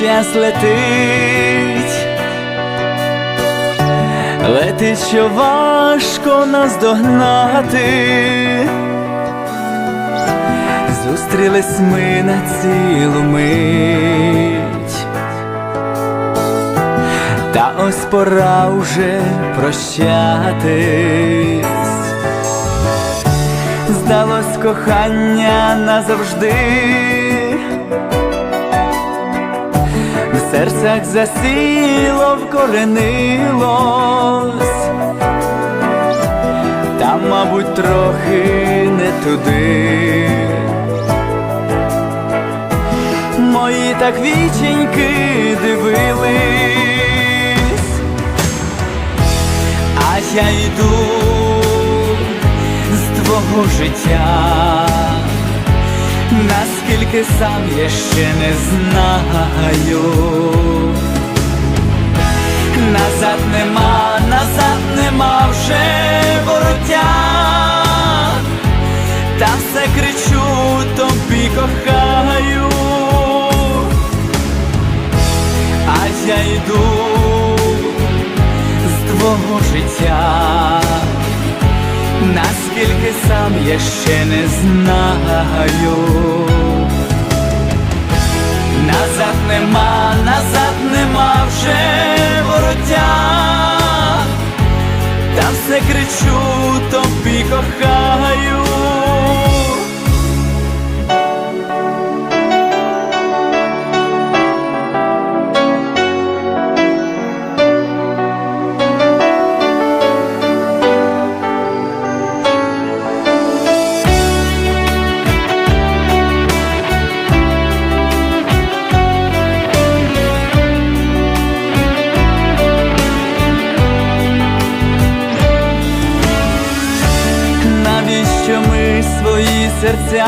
час летить, летить, що важко нас догнати. Зустрілись ми на цілу мить, та ось пора вже прощатись. Здалось кохання назавжди, серцях засіло, вкоренилось, там, мабуть, трохи не туди. Мої так віченьки дивились, а я йду з твого життя, наскільки сам я ще не знаю. Назад нема, назад нема вже вороття, та все кричу тобі кохаю, а я йду з твого життя, наскільки сам я ще не знаю. Назад нема, назад нема вже вороття, там все кричу тобі кохаю. Свої серця.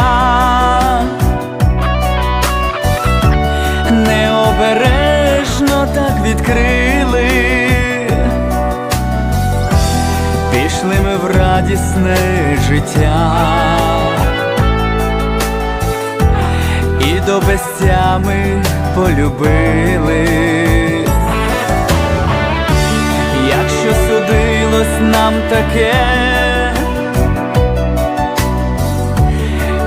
Необережно так відкрили, пішли ми в радісне життя. І до безтями полюбили. Якщо судилось нам таке,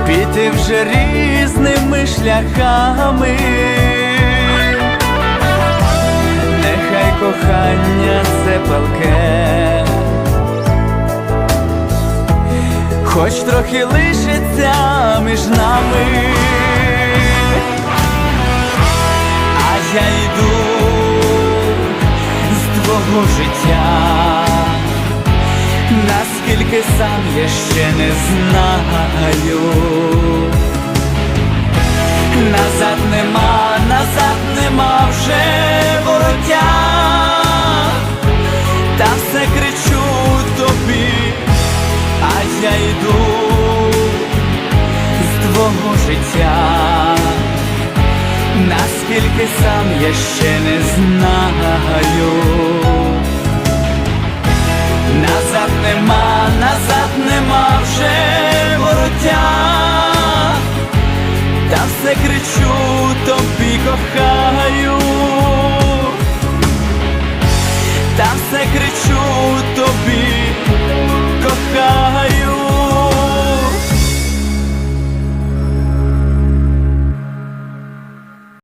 піти вже різними шляхами, нехай кохання це палке, хоч трохи лишиться між нами, а я йду з твого життя, наскільки сам я ще не знаю. Назад нема, назад нема вже вороття, та все кричу тобі, а я йду з твого життя наскільки сам я ще не знаю. Назад нема, кохаю, там все кричу тобі.